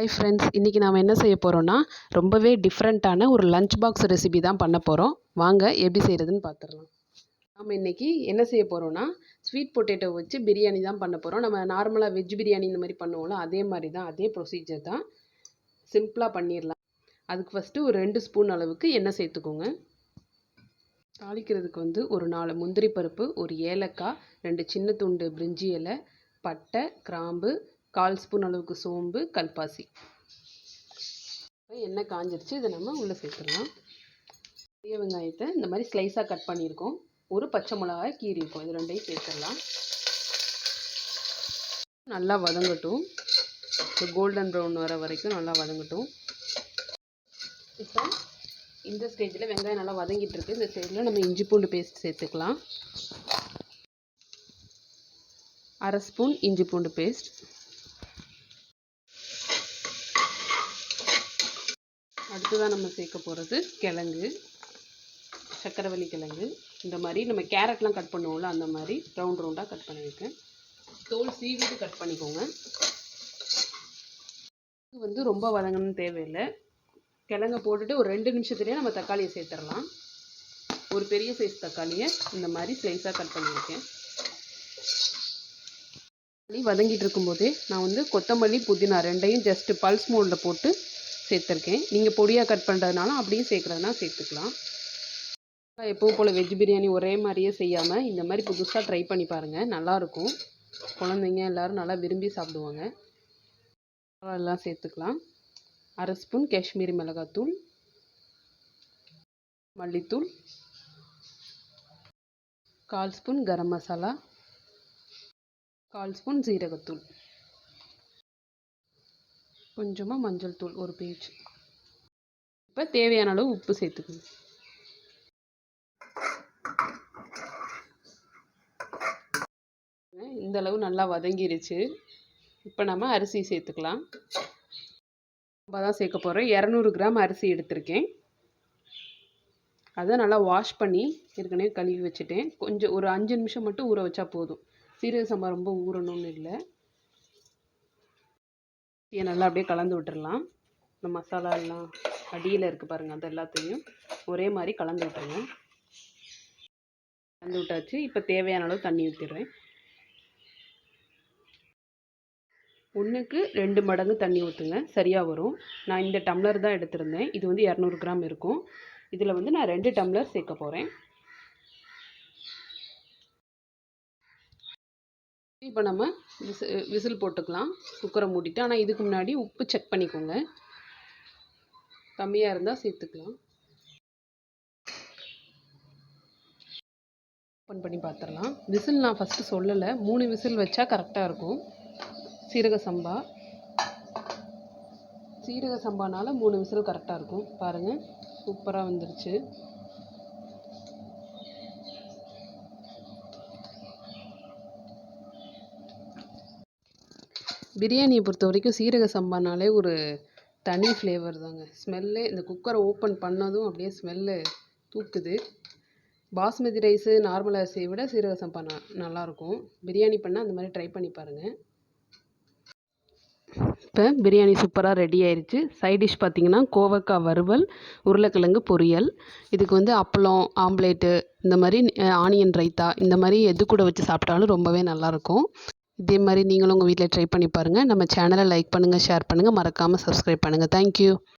Hi friends இன்றைக்கி நாம் என்ன செய்ய போகிறோன்னா ரொம்பவே டிஃப்ரெண்ட்டான ஒரு லஞ்ச் பாக்ஸ் ரெசிபி தான் பண்ண போகிறோம் வாங்க எப்படி செய்கிறதுன்னு பார்த்துடலாம் நாம் இன்றைக்கி என்ன செய்ய போகிறோன்னா ஸ்வீட் பொட்டேட்டோ வச்சு பிரியாணி தான் பண்ண போகிறோம் நம்ம நார்மலாக வெஜ் பிரியாணி இந்த மாதிரி பண்ணுவோம்ல அதே மாதிரி தான் அதே ப்ரொசீஜர் தான். சிம்பிளாக பண்ணிடலாம். அதுக்கு ஃபஸ்ட்டு ஒரு ரெண்டு ஸ்பூன் அளவுக்கு எண்ணெய் சேர்த்துக்கோங்க. தாளிக்கிறதுக்கு வந்து ஒரு நாலு முந்திரி பருப்பு ஒரு ஏலக்காய் ரெண்டு சின்ன துண்டு பிரிஞ்சி இலை பட்டை கிராம்பு கால் ஸ்பூன் அளவுக்கு சோம்பு கல்பாசி. எண்ணெய் காஞ்சிருச்சு இதை நம்ம உள்ளே சேர்த்துடலாம். பெரிய வெங்காயத்தை இந்த மாதிரி ஸ்லைஸாக கட் பண்ணியிருக்கோம். ஒரு பச்சை மிளகாய் கீறியிருக்கோம் இது ரெண்டையும் சேர்த்துடலாம். நல்லா வதங்கட்டும். இப்போ கோல்டன் ப்ரௌன் வர வரைக்கும் நல்லா வதங்கட்டும். இப்போ இந்த ஸ்டேஜில் வெங்காயம் நல்லா வதங்கிட்டு இருக்கு. இந்த ஸ்டேஜில் நம்ம இஞ்சி பூண்டு பேஸ்ட் சேர்த்துக்கலாம். அரை ஸ்பூன் இஞ்சி பூண்டு பேஸ்ட் அடுத்ததான் நம்ம சேர்க்க போகிறது கிழங்கு சக்கரவள்ளி கிழங்கு. இந்த மாதிரி நம்ம கேரட்லாம் கட் பண்ணுவோம்ல அந்த மாதிரி ரவுண்ட் ரவுண்டாக கட் பண்ணியிருக்கேன். தோல் சீவிட்டு கட் பண்ணிக்கோங்க. இது வந்து ரொம்ப வதங்கணும்னு தேவையில்லை. கிழங்க போட்டுட்டு ஒரு ரெண்டு நிமிஷத்துலேயே நம்ம தக்காளியை சேர்த்துடலாம். ஒரு பெரிய சைஸ் தக்காளியை இந்த மாதிரி ஸ்லைஸாக கட் பண்ணியிருக்கேன். வதங்கிட்டு இருக்கும்போதே நான் வந்து கொத்தமல்லி புதினா ரெண்டையும் ஜஸ்ட்டு பல்ஸ் மோடில் போட்டு சேர்த்துருக்கேன். நீங்கள் பொடியாக கட் பண்ணுறதுனாலும் அப்படியே சேர்க்குறதுனா சேர்த்துக்கலாம். எப்போவும் போல் வெஜ் பிரியாணி ஒரே மாதிரியே செய்யாமல் இந்த மாதிரி புதுசாக ட்ரை பண்ணி பாருங்கள் நல்லாயிருக்கும் குழந்தைங்க எல்லோரும் நல்லா விரும்பி சாப்பிடுவாங்க. எல்லாம் சேர்த்துக்கலாம். அரை ஸ்பூன் காஷ்மீரி மிளகாத்தூள். மல்லித்தூள். கால் ஸ்பூன் கரம் மசாலா. கால் ஸ்பூன் ஜீரகத்தூள் கொஞ்சமாக மஞ்சள் தூள் ஒரு பேஜ் இப்போ தேவையான அளவு உப்பு சேர்த்துக்கணும். இந்த அளவு நல்லா வதங்கிருச்சு. இப்போ நம்ம அரிசி சேர்த்துக்கலாம். நம்ம தான் சேர்க்க போகிறோம் இரநூறு கிராம் அரிசி எடுத்திருக்கேன். அதை நல்லா வாஷ் பண்ணி ஏற்கனவே கழுவி வச்சுட்டேன். கொஞ்சம் ஒரு அஞ்சு நிமிஷம் மட்டும் ஊற வச்சா போதும். சீரக சம்பா ரொம்ப ஊறணும்னு இல்லை. இதை நல்லா அப்படியே கலந்து விட்டுடலாம் இந்த மசாலா எல்லாம் அடியில் இருக்குது பாருங்கள் அது எல்லாத்தையும் ஒரே மாதிரி கலந்து விட்டுருங்க. கலந்து விட்டாச்சு. இப்போ தேவையான அளவு தண்ணி ஊற்றிடுறேன் ஒன்றுக்கு ரெண்டு மடங்கு தண்ணி ஊற்றுங்க சரியாக வரும். நான் இந்த டம்ளர் தான் எடுத்திருந்தேன். இது வந்து இரநூறு கிராம் இருக்கும். இதில் வந்து நான் ரெண்டு டம்ளர் சேர்க்க போகிறேன் இப்போ நம்ம விசி விசில் போட்டுக்கலாம். குக்கரை மூடிட்டு. ஆனால் இதுக்கு முன்னாடி உப்பு செக் பண்ணிக்கோங்க. கம்மியாக இருந்தால் சேர்த்துக்கலாம். ஓப்பன் பண்ணி பார்த்துடலாம் விசில் நான் ஃபஸ்ட்டு சொல்லலை. மூணு விசில் வச்சா கரெக்டாக இருக்கும். சீரக சம்பா. சீரக சம்பானால் மூணு விசில் கரெக்டாக இருக்கும். பாருங்கள் சூப்பராக வந்துருச்சு. பிரியாணியை பொறுத்த வரைக்கும் சீரக சம்பானாலே ஒரு தனி ஃப்ளேவர் தாங்க. ஸ்மெல்லே இந்த குக்கரை ஓப்பன் பண்ணதும் அப்படியே ஸ்மெல்லு தூக்குது. பாஸ்மதி ரைஸு நார்மல் அரிசியை விட சீரக சம்பா நல்லாயிருக்கும் பிரியாணி பண்ணால் அந்த மாதிரி ட்ரை பண்ணி பாருங்கள் இப்போ பிரியாணி சூப்பராக ரெடி ஆயிடுச்சு சைட் டிஷ் பார்த்திங்கன்னா கோவக்காய் வறுவல் உருளைக்கிழங்கு பொரியல். இதுக்கு வந்து அப்பளம் ஆம்லேட்டு இந்த மாதிரி ஆனியன் ரைத்தா இந்த மாதிரி எது கூட வச்சு சாப்பிட்டாலும் ரொம்பவே நல்லாயிருக்கும் இதே மாதிரி நீங்களும் உங்கள் வீட்டில் ட்ரை பண்ணி பாருங்கள் நம்ம சேனலை லைக் பண்ணுங்கள் ஷேர் பண்ணுங்கள் மறக்காமல் சப்ஸ்கிரைப் பண்ணுங்கள் தேங்க்யூ